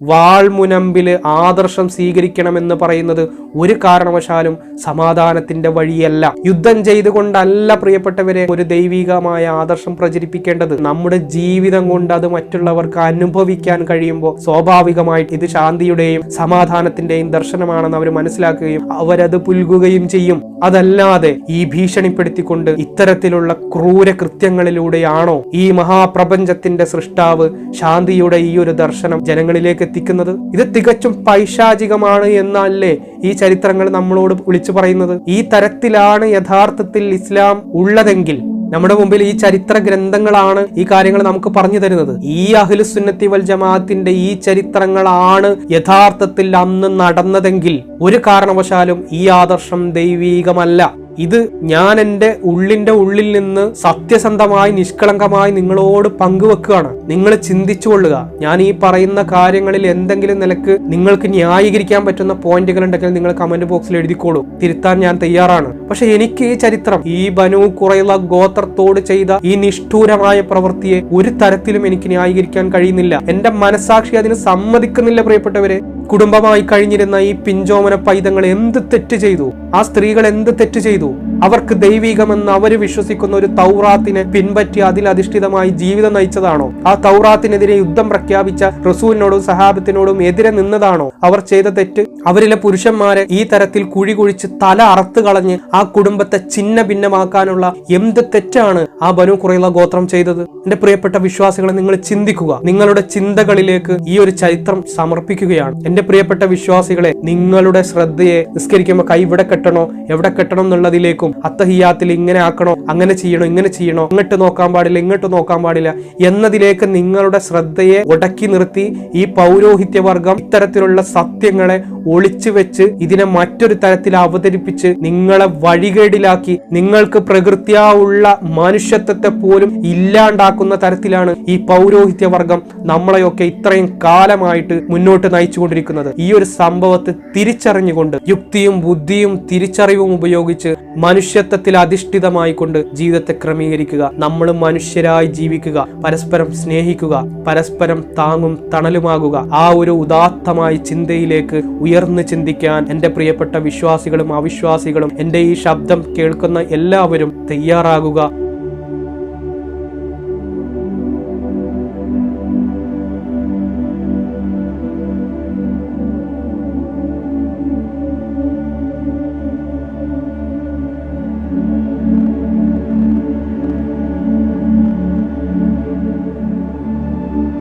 വാൾമുനമ്പിൽ ആദർശം സ്വീകരിക്കണമെന്ന് പറയുന്നത് ഒരു കാരണവശാലും സമാധാനത്തിന്റെ വഴിയല്ല. യുദ്ധം ചെയ്തുകൊണ്ടല്ല പ്രിയപ്പെട്ടവരെ ഒരു ദൈവികമായ ആദർശം പ്രചരിപ്പിക്കേണ്ടത്. നമ്മുടെ ജീവിതം കൊണ്ട് അത് മറ്റുള്ളവർക്ക് അനുഭവിക്കാൻ കഴിയുമ്പോൾ സ്വാഭാവികമായിട്ട് ഇത് ശാന്തിയുടെയും സമാധാനത്തിന്റെയും ദർശനമാണെന്ന് അവർ മനസ്സിലാക്കുകയും അവരത് പുൽകുകയും ചെയ്യും. അതല്ലാതെ ഈ ഭീഷണിപ്പെടുത്തിക്കൊണ്ട് ഇത്തരത്തിലുള്ള ക്രൂര കൃത്യങ്ങളിലൂടെയാണോ ഈ മഹാപ്രപഞ്ചത്തിന്റെ സൃഷ്ടാവ് ശാന്തിയുടെ ഈ ഒരു ദർശനം ജനങ്ങളിലേക്ക് എത്തിക്കുന്നത്? ഇത് തികച്ചും പൈശാചികമാണ് എന്നല്ലേ ഈ ചരിത്രങ്ങൾ നമ്മളോട് വിളിച്ചു പറയുന്നത്? ഈ തരത്തിലാണ് യഥാർത്ഥത്തിൽ ഇസ്ലാം ഉള്ളതെങ്കിൽ നമ്മുടെ മുമ്പിൽ ഈ ചരിത്ര ഗ്രന്ഥങ്ങളാണ് ഈ കാര്യങ്ങൾ നമുക്ക് പറഞ്ഞു തരുന്നത്. ഈ അഖിലുസുന്നത്തി വൽ ജമാഅത്തിന്റെ ഈ ചരിത്രങ്ങളാണ് യഥാർത്ഥത്തിൽ അന്ന് നടന്നതെങ്കിൽ ഒരു കാരണവശാലും ഈ ആദർശം ദൈവീകമല്ല. ഇത് ഞാൻ എന്റെ ഉള്ളിന്റെ ഉള്ളിൽ നിന്ന് സത്യസന്ധമായി നിഷ്കളങ്കമായി നിങ്ങളോട് പങ്കുവെക്കുകയാണ്. നിങ്ങൾ ചിന്തിച്ചു കൊള്ളുക. ഞാൻ ഈ പറയുന്ന കാര്യങ്ങളിൽ എന്തെങ്കിലും നിലയ്ക്ക് നിങ്ങൾക്ക് ന്യായീകരിക്കാൻ പറ്റുന്ന പോയിന്റുകൾ ഉണ്ടെങ്കിൽ നിങ്ങൾ കമന്റ് ബോക്സിൽ എഴുതിക്കോളൂ. തിരുത്താൻ ഞാൻ തയ്യാറാണ്. പക്ഷെ എനിക്ക് ഈ ചരിത്രം ഈ ബനു കുറയുള്ള ഗോത്രത്തോട് ചെയ്ത ഈ നിഷ്ഠൂരമായ പ്രവൃത്തിയെ ഒരു തരത്തിലും എനിക്ക് ന്യായീകരിക്കാൻ കഴിയുന്നില്ല. എന്റെ മനസാക്ഷി അതിന് സമ്മതിക്കുന്നില്ല പ്രിയപ്പെട്ടവരെ. കുടുംബമായി കഴിഞ്ഞിരുന്ന ഈ പിഞ്ചോമന പൈതങ്ങൾ എന്ത് തെറ്റ് ചെയ്തു? ആ സ്ത്രീകൾ എന്ത് തെറ്റ് ചെയ്തു? അവർക്ക് ദൈവികമെന്ന് അവർ വിശ്വസിക്കുന്ന ഒരു തൗറാത്തിനെ പിൻപറ്റി അതിൽ അധിഷ്ഠിതമായി ജീവിതം നയിച്ചതാണോ? ആ തൗറാത്തിനെതിരെ യുദ്ധം പ്രഖ്യാപിച്ച റസൂലിനോടും സഹാബത്തിനോടും എതിരെ നിന്നതാണോ? അവർ ചെയ്ത തെറ്റ്? അവരിലെ പുരുഷന്മാരെ ഈ തരത്തിൽ കുഴി കുഴിച്ച് തല അറുത്തു കളഞ്ഞ് ആ കുടുംബത്തെ ചിന്ന ഭിന്നമാക്കാനുള്ള എന്ത് തെറ്റാണ് ആ ബനു കുറയുള്ള ഗോത്രം ചെയ്തത്? എന്റെ പ്രിയപ്പെട്ട വിശ്വാസികളെ നിങ്ങൾ ചിന്തിക്കുക. നിങ്ങളുടെ ചിന്തകളിലേക്ക് ഈ ഒരു ചരിത്രം സമർപ്പിക്കുകയാണ്. എന്റെ പ്രിയപ്പെട്ട വിശ്വാസികളെ നിങ്ങളുടെ ശ്രദ്ധയെ നിസ്കരിക്കുമ്പോൾ കൈ ഇവിടെ കെട്ടണോ? എവിടെ കെട്ടണം എന്നുള്ളതിലേക്കും അത്തഹിയാത്തിൽ ഇങ്ങനെ ആക്കണോ അങ്ങനെ ചെയ്യണോ ഇങ്ങനെ ചെയ്യണോ ഇങ്ങോട്ട് നോക്കാൻ പാടില്ല ഇങ്ങോട്ട് നോക്കാൻ പാടില്ല എന്നതിലേക്ക് നിങ്ങളുടെ ശ്രദ്ധയെ ഉടക്കി നിർത്തി ഈ പൗരോഹിത്യ വർഗം ഇത്തരത്തിലുള്ള സത്യങ്ങളെ ഒളിച്ചു വെച്ച് ഇതിനെ മറ്റൊരു തരത്തിൽ അവതരിപ്പിച്ച് നിങ്ങളെ വഴികേടിലാക്കി നിങ്ങൾക്ക് പ്രകൃത്യാ ഉള്ള മനുഷ്യത്വത്തെ പോലും ഇല്ലാണ്ടാക്കുന്ന തരത്തിലാണ് ഈ പൗരോഹിത്യവർഗം നമ്മളെയൊക്കെ ഇത്രയും കാലമായിട്ട് മുന്നോട്ട് നയിച്ചുകൊണ്ടിരിക്കുന്നത്. ഈ ഒരു സംഭവത്തെ തിരിച്ചറിഞ്ഞുകൊണ്ട് യുക്തിയും ബുദ്ധിയും തിരിച്ചറിവും ഉപയോഗിച്ച് മനുഷ്യത്വത്തിൽ അധിഷ്ഠിതമായി കൊണ്ട് ജീവിതത്തെ ക്രമീകരിക്കുക. നമ്മൾ മനുഷ്യരായി ജീവിക്കുക. പരസ്പരം സ്നേഹിക്കുക. പരസ്പരം താങ്ങും തണലുമാകുക. ആ ഒരു ഉദാത്തമായ ചിന്തയിലേക്ക് ഉയർന്നു ചിന്തിക്കാൻ എന്റെ പ്രിയപ്പെട്ട വിശ്വാസികളും അവിശ്വാസികളും എന്റെ ഈ ശബ്ദം കേൾക്കുന്ന എല്ലാവരും തയ്യാറാകുക.